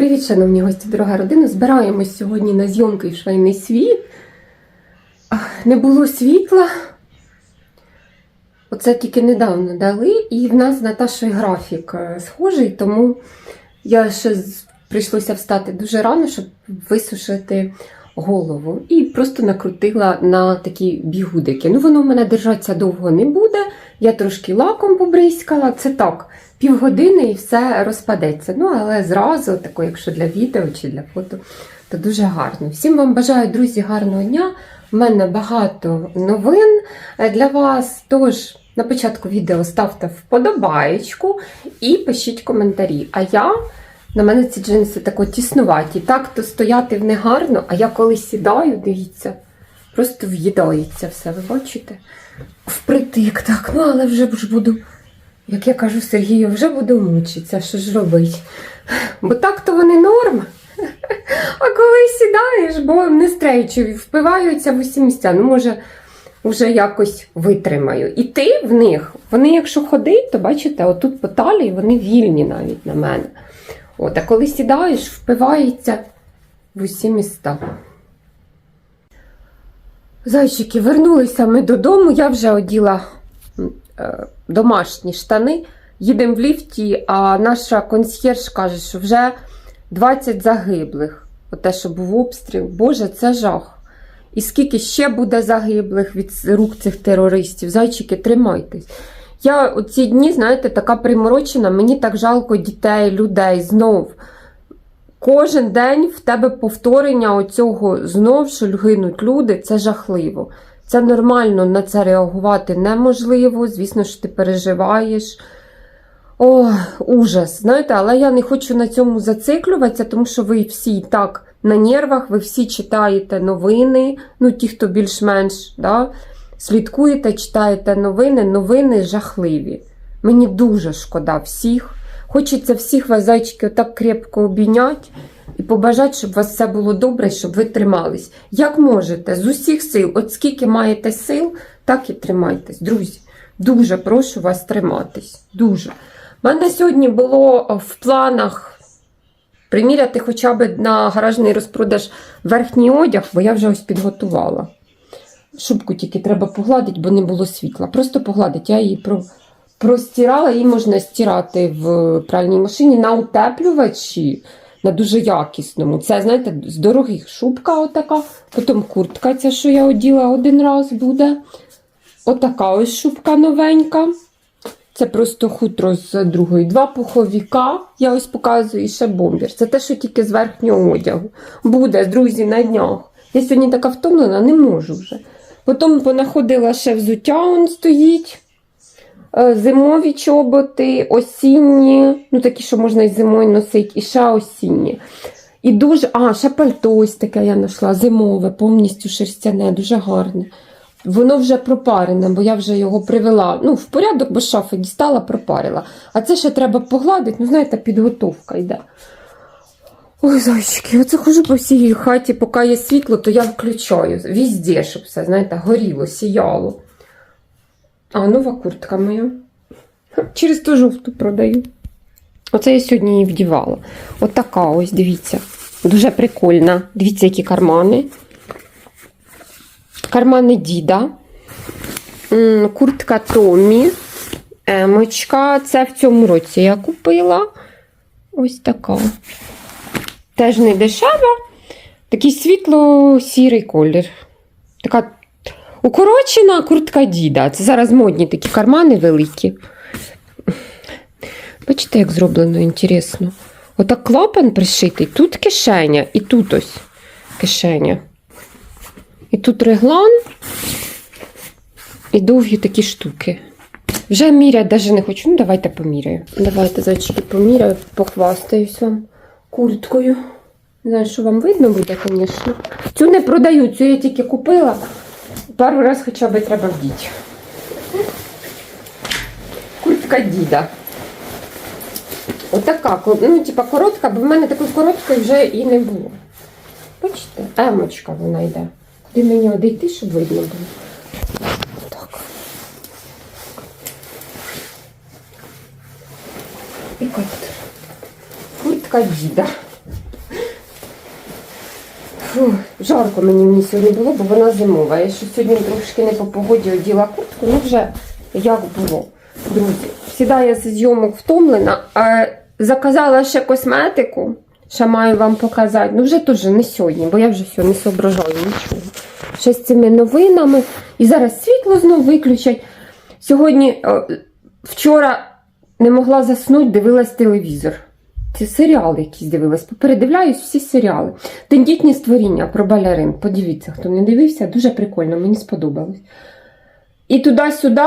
Привіт, шановні гості, дорога родина. Збираємось сьогодні на зйомки в швейний світ. Не було світла. Оце тільки недавно дали, і в нас з Наташою графік е, схожий, тому я ще прийшлося встати дуже рано, щоб висушити голову. І просто накрутила на такі бігудики. Ну, воно в мене держатися довго не буде. Я трошки лаком побризкала. Це так, півгодини і все розпадеться. Ну, але зразу, тако, якщо для відео чи для фото, то дуже гарно. Всім вам бажаю, друзі, гарного дня. У мене багато новин е, для вас. Тож на початку відео ставте вподобаєчку і пишіть коментарі. А я. На мене ці джинси тако тіснуваті. Так то стояти в них гарно, а я коли сідаю, дивіться, просто в'їдається все, ви бачите? Впритик так, ну але вже ж буду, як я кажу Сергію, вже буду мучитися, що ж робить. Бо так то вони норм. А коли сідаєш, бо не стрейчові, впиваються в усі місця. Ну, може, вже якось витримаю. І ти в них, вони, якщо ходить, то бачите, отут по талії вони вільні навіть на мене. От, а коли сідаєш, впивається в усі міста. Зайчики, вернулися ми додому. Я вже оділа е, домашні штани. Їдемо в ліфті, а наша консьєрж каже, що вже 20 загиблих. Оте, що був обстріл. Боже, це жах. І скільки ще буде загиблих від рук цих терористів? Зайчики, тримайтесь. Я оці дні, знаєте, така приморочена, мені так жалко дітей, людей знов. Кожен день в тебе повторення оцього знов, що гинуть люди, це жахливо. Це нормально на це реагувати неможливо. Звісно, що ти переживаєш. О, ужас. Знаєте, але я не хочу на цьому зациклюватися, тому що ви всі і так на нервах, ви всі читаєте новини, ну ті, хто більш-менш да, слідкуєте, читаєте новини, новини жахливі. Мені дуже шкода всіх. Хочеться всіх вас, зайчики, отак крепко обійняти і побажати, щоб у вас все було добре, щоб ви тримались. Як можете, з усіх сил, от скільки маєте сил, так і тримайтесь. Друзі, дуже прошу вас триматись. Дуже. У мене сьогодні було в планах приміряти хоча б на гаражний розпродаж верхній одяг, бо я вже ось підготувала. Шубку тільки треба погладити, бо не було світла. Просто погладити. Я її про, простирала, її можна стирати в пральній машині на утеплювачі, на дуже якісному. Це, знаєте, з дорогих шубка отака, потім куртка, ця, що я оділа один раз буде. Отака ось шубка новенька. Це просто хутро з другої. Два пуховіка, я ось показую, і ще бомбір. Це те, що тільки з верхнього одягу. Буде, друзі, на днях. Я сьогодні така втомлена, не можу вже. Потім понаходила ще взуття, он стоїть. Е, Зимові чоботи, осінні, ну такі, що можна і зимою носити, і ще осінні. І дуже, а, ще пальто ось таке я знайшла, зимове, повністю шерстяне, дуже гарне. Воно вже пропарене, бо я вже його привела. Ну, в порядок, бо шафи дістала, пропарила. А це ще треба погладити, ну, знаєте, підготовка йде. Ой, зайчики, оце хожу по всій хаті, поки є світло, то я включаю. Візде, щоб все, знаєте, горіло, сіяло. А, нова куртка моя. Через ту жовту продаю. Оце я сьогодні її вдівала. Отака ось, дивіться. Дуже прикольна. Дивіться, які кармани. Кармани діда. Куртка Томі. Емочка. Це в цьому році я купила. Ось така. Теж не дешева. Такий світло-сірий колір. Така укорочена куртка діда. Це зараз модні такі кармани великі. Бачите, як зроблено інтересно. Отак клапан пришитий, тут кишеня, і тут ось кишеня. І тут реглан, і довгі такі штуки. Вже міряти навіть не хочу. Ну, давайте поміряю. Давайте, зайчики, поміряю, похвастаюсь вам курткою. Не знаю, що вам видно буде, звісно. Цю не продаю, цю я тільки купила. Пару раз хоча б треба вдіти. Куртка діда. Отака, ну, типа коротка, бо в мене такої короткої вже і не було. Бачите, емочка вона йде. Куди мені одійти, щоб видно було. Так. І от. Куртка діда. Фу, жарко мені в сьогодні було, бо вона зимова. Я ще сьогодні трошки не по погоді оділа куртку, ну вже як було. Друзі, всіда я зі зйомок втомлена, а заказала ще косметику, ще маю вам показати. Ну вже теж не сьогодні, бо я вже все не соображаю нічого. Ще з цими новинами. І зараз світло знову виключать. Сьогодні, вчора не могла заснути, дивилась телевізор. Це серіали якісь дивилась. Попередивляюсь всі серіали. Тендітні створіння про балерин. Подивіться, хто не дивився, дуже прикольно, мені сподобалось. І туди-сюди,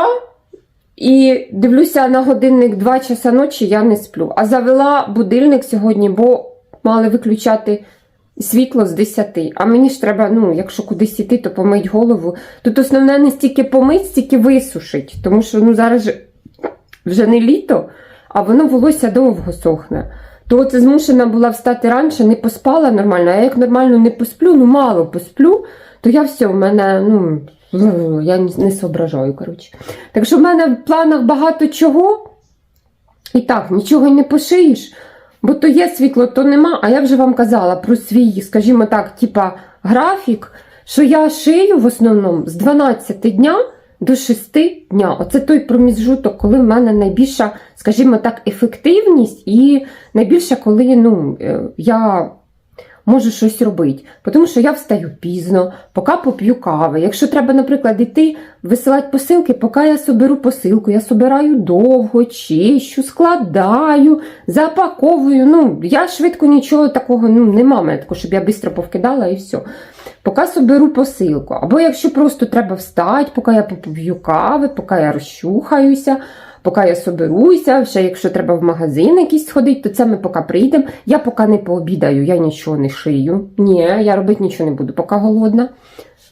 і дивлюся на годинник 2 часа ночі, я не сплю. А завела будильник сьогодні, бо мали виключати світло з 10. А мені ж треба, ну, якщо кудись іти, то помить голову. Тут основне не стільки помить, стільки висушить. Тому що ну, зараз вже не літо, а воно волосся довго сохне. То це змушена була встати раніше, не поспала нормально. А я як нормально не посплю, ну мало посплю, то я все, в мене, ну, я не, не соображаю, коротше. Так що в мене в планах багато чого. І так, нічого й не пошиєш, бо то є світло, то нема. А я вже вам казала про свій, скажімо так, типа графік, що я шию в основному з 12 дня до 6 дня. Оце той проміжуток, коли в мене найбільша, скажімо так, ефективність і найбільше, коли ну, е, я можу щось робити. Тому що я встаю пізно, поки поп'ю кави. Якщо треба, наприклад, йти висилати посилки, поки я соберу посилку, я собираю довго, чищу, складаю, запаковую. Ну, я швидко нічого такого ну, нема мене щоб я швидко повкидала і все. Поки соберу посилку. Або якщо просто треба встати, поки я поп'ю кави, поки я розчухаюся, поки я соберуся, ще якщо треба в магазин якийсь сходити, то це ми поки прийдемо. Я поки не пообідаю, я нічого не шию. Ні, я робити нічого не буду, поки голодна.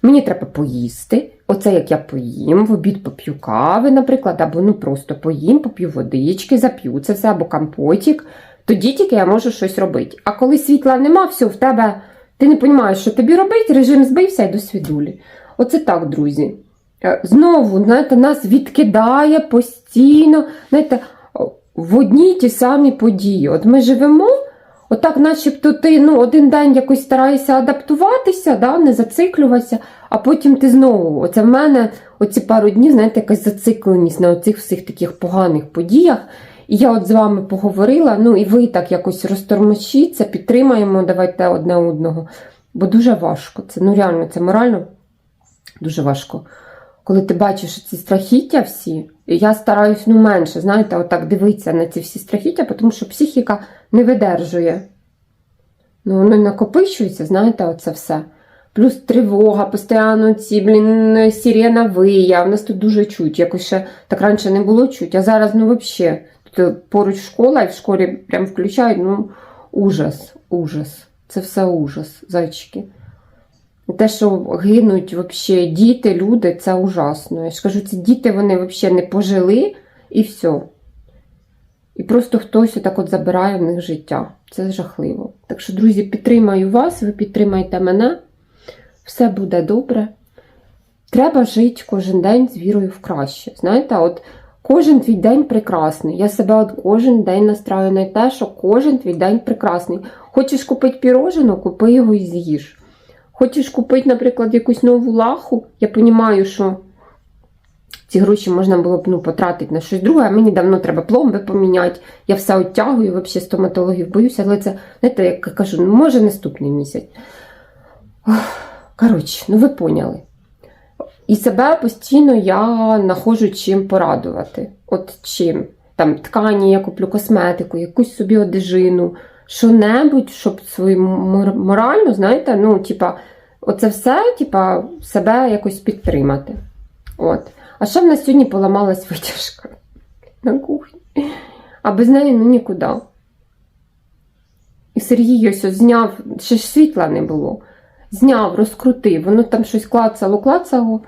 Мені треба поїсти. Оце як я поїм, в обід поп'ю кави, наприклад, або ну просто поїм, поп'ю водички, зап'ю це все, або компотик. Тоді тільки я можу щось робити. А коли світла нема, все в тебе. Ти не розумієш, що тобі робити, режим збився і до свідулі. Оце так, друзі. Е, Знову, знаєте, нас відкидає постійно, знаєте, в одній ті самі події. От ми живемо, отак, начебто, ти ну, один день якось стараєшся адаптуватися, да, не зациклюватися, а потім ти знову. Оце в мене оці пару днів, знаєте, якась зацикленість на оцих всіх таких поганих подіях. Я от з вами поговорила, ну і ви так якось розтормошіться, підтримаємо, давайте одне одного. Бо дуже важко. Це ну реально, це морально дуже важко. Коли ти бачиш ці страхіття всі, я стараюсь ну менше, знаєте, отак дивитися на ці всі страхіття, тому що психіка не видержує. Ну, воно накопичується, знаєте, оце все. Плюс тривога, постійно ці, блін, сирена вия. У нас тут дуже чуть. Якось ще так раніше не було чуть, а зараз, ну, взагалі. Тут поруч школа, і в школі прям включають, ну, ужас, ужас. Це все ужас, зайчики. Те, що гинуть вообще діти, люди, це ужасно. Я ж кажу, ці діти вони взагалі не пожили і все. І просто хтось отак от забирає в них життя. Це жахливо. Так що, друзі, підтримаю вас, ви підтримайте мене. Все буде добре. Треба жити кожен день з вірою в краще. Знаєте, от кожен твій день прекрасний. Я себе от кожен день настраю на те, що кожен твій день прекрасний. Хочеш купити пірожено, купи його і з'їж. Хочеш купити, наприклад, якусь нову лаху, я розумію, що ці гроші можна було б ну, потратити на щось друге, а мені давно треба пломби поміняти. Я все оттягую, взагалі стоматологів боюся, але це, знаєте, як я кажу, ну, може наступний місяць. Коротше, ну ви поняли. І себе постійно я знаходжу чим порадувати. От чим. Там ткані, я куплю косметику, якусь собі одежину, що-небудь, щоб свою мор- морально, знаєте, ну, типа, оце все, типа, себе якось підтримати. От. А ще в нас сьогодні поламалась витяжка на кухні. А без неї ну нікуди. І Сергій ось зняв, ще ж світла не було. Зняв, розкрутив, воно там щось клацало, клацало.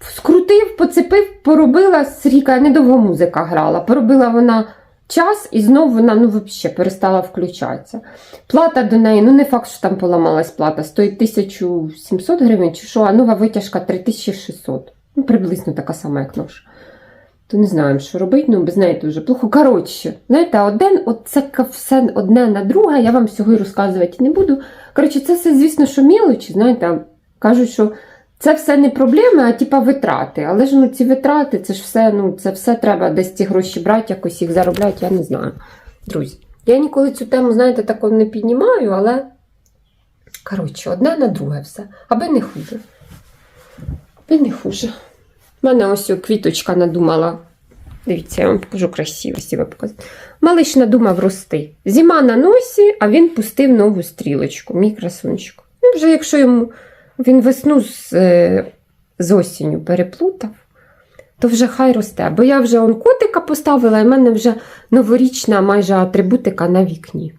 Скрутив, поцепив, поробила Сріка, недовго музика грала. Поробила вона час і знову вона ну, взагалі перестала включатися. Плата до неї, ну не факт, що там поламалась плата, стоїть 1700 гривень, чи що, а нова витяжка 3600. Ну, приблизно така сама, як наша. то не знаємо, що робити, ну без неї дуже плохо. Коротше, знаєте, один, от це все одне на друге, я вам всього і розказувати не буду. Коротше, це все, звісно, що мілочі, знаєте, кажуть, що це все не проблеми, а типа витрати. Але ж ну ці витрати, це ж все, ну це все треба десь ці гроші брати, якось їх заробляти, я не знаю. Друзі, я ніколи цю тему, знаєте, тако не піднімаю, але коротше, одне на друге все. Аби не хуже. Аби не хуже. У мене ось квіточка надумала. Дивіться, я вам покажу красиво, красиво показати. Малиш надумав рости. Зима на носі, а він пустив нову стрілочку, мій красунчик. Ну, вже якщо йому він весну з, е, з осінню переплутав, то вже хай росте. Бо я вже он котика поставила, і в мене вже новорічна майже атрибутика на вікні.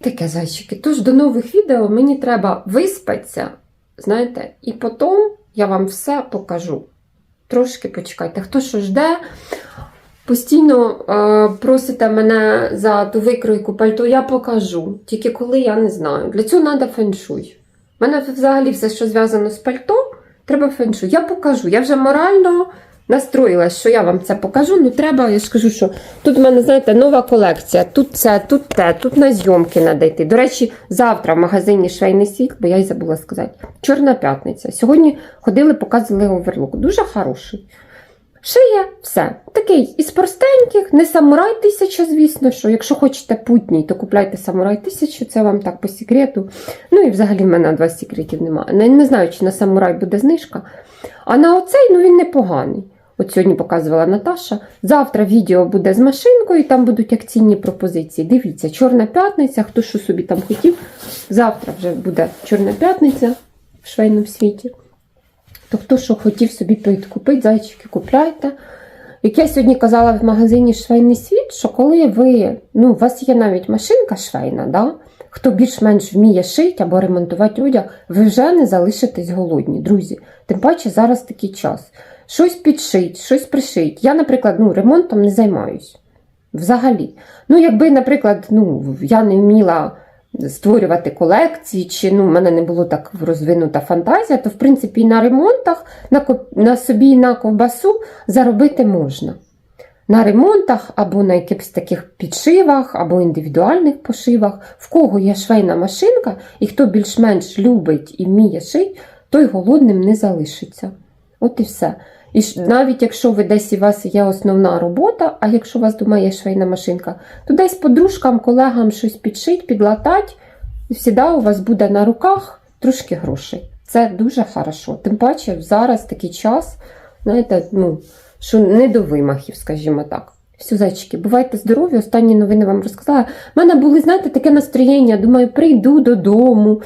Таке зайчики. Тож до нових відео мені треба виспатися, знаєте, і потім я вам все покажу. Трошки почекайте, хто що жде. Постійно е, просите мене за ту викройку пальто, я покажу. Тільки коли я не знаю. Для цього треба феншуй. У мене взагалі все, що зв'язано з пальто, треба феншу. Я покажу. Я вже морально настроїлась, що я вам це покажу. Ну треба, я ж кажу, що тут в мене, знаєте, нова колекція. Тут це, тут те, тут на зйомки треба йти. До речі, завтра в магазині Швейний світ, бо я й забула сказати. Чорна п'ятниця. Сьогодні ходили, показували оверлок. Дуже хороший. Шиє все. Такий із простеньких, не самурай тисяча, звісно, що якщо хочете путній, то купляйте самурай тисячу, це вам так по секрету. Ну і взагалі в мене два секретів немає. Не, не знаю, чи на самурай буде знижка. А на оцей ну він непоганий. От сьогодні показувала Наташа. Завтра відео буде з машинкою, там будуть акційні пропозиції. Дивіться, Чорна п'ятниця, хто що собі там хотів. Завтра вже буде Чорна п'ятниця в швейному світі. То хто що хотів собі підкупити, зайчики купляйте. Як я сьогодні казала в магазині Швейний світ, що коли ви, ну, у вас є навіть машинка швейна, да? хто більш-менш вміє шити або ремонтувати одяг, ви вже не залишитесь голодні, друзі. Тим паче зараз такий час. Щось підшить, щось пришить. Я, наприклад, ну, ремонтом не займаюсь. Взагалі. Ну, якби, наприклад, ну, я не вміла створювати колекції, чи ну, в мене не було так розвинута фантазія, то в принципі на ремонтах, на, на собі на ковбасу заробити можна. На ремонтах або на якихось таких підшивах, або індивідуальних пошивах, в кого є швейна машинка, і хто більш-менш любить і вміє шити, той голодним не залишиться. От і все. І навіть якщо ви десь у вас є основна робота, а якщо у вас вдома є швейна машинка, то десь подружкам, колегам щось підшить, підлатать, і завжди у вас буде на руках трошки грошей. Це дуже хорошо. Тим паче зараз такий час, знаєте, ну, що не до вимахів, скажімо так. Все, зайчики, бувайте здорові. Останні новини вам розказала. У мене були, знаєте, таке настроєння. Думаю, прийду додому.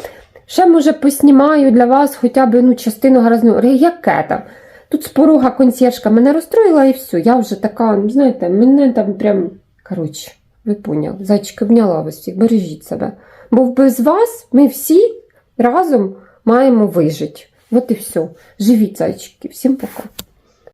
Ще, може, поснімаю для вас хоча б ну, частину гаразну. Яке там? Тут з порога консьєржка мене розстроїла і все. Я вже така, ну, знаєте, мене там прям. Коротше, ви поняли. Зайчики, обняла вас всіх, бережіть себе. Бо без вас ми всі разом маємо вижити. От і все. Живіть, зайчики. Всім пока.